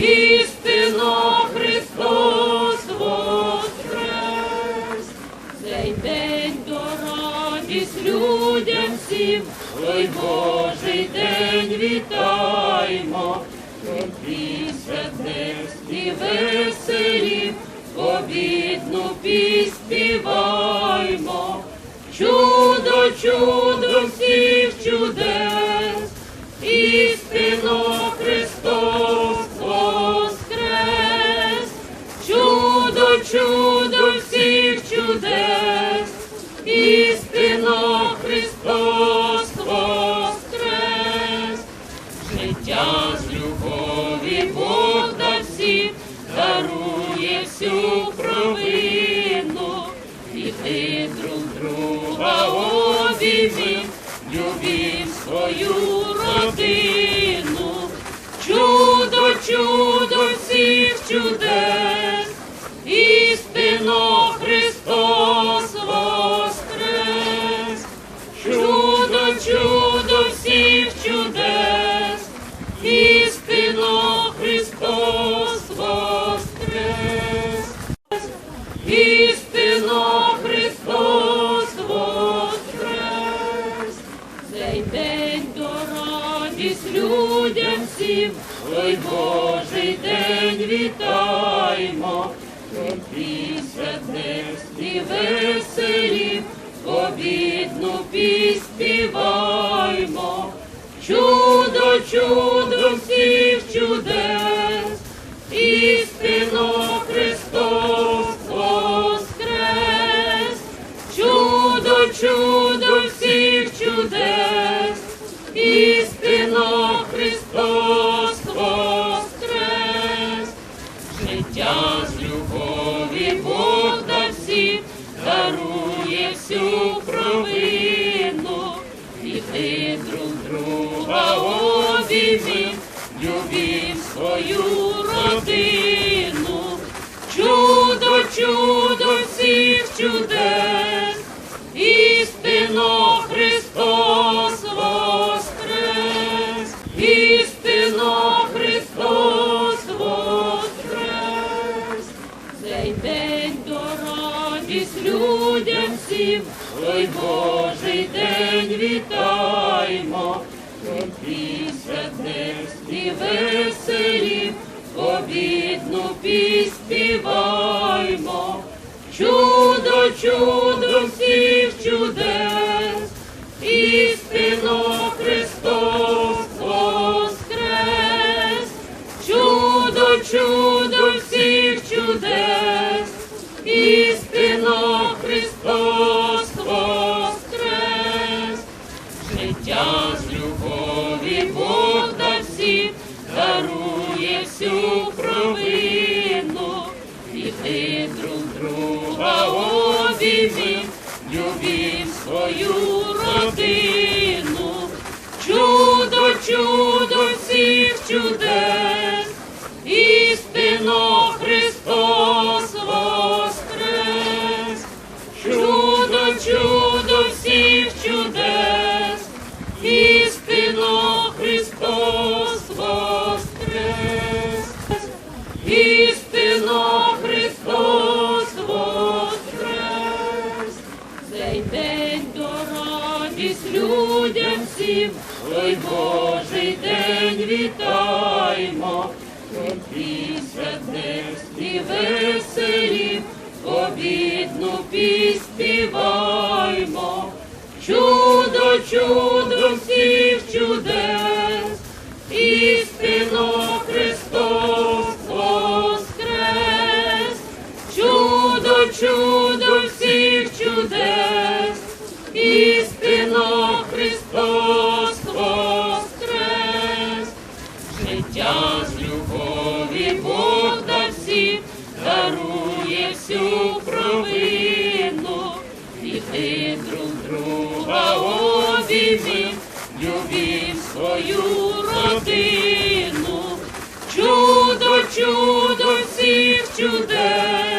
істинно Христос воскрес. Цей день до радість людям всім, ой Божий день вітаймо, Після нести веселі, обідну піспіваймо. Чудо, чудо всю провину, іди друг друга обіймі, любім свою родину. Чудо, чудо всіх чудес, радість людям всім, ой Божий день вітаймо, після нести веселі, обідну піспіваймо. Чудо, чудо всіх чудес, істинно Христос воскрес. Чудо, чудо всіх чудес, істинно всю провину. Іди друг друга обійми, любив свою родину. Людям всім, той Божий день вітаймо, після і веселі, обідну піспіваймо. Чудо, чудо всю і ти друг друга обіймі, любім свою родину. Чудо, чудо всіх чудес, Істинно Христос воскрес. Цей день до радість людям всім, ой Божий день вітаймо, після нести веселі, обідну піспіваймо. Свою родину. Чудо, чудо всіх чудес,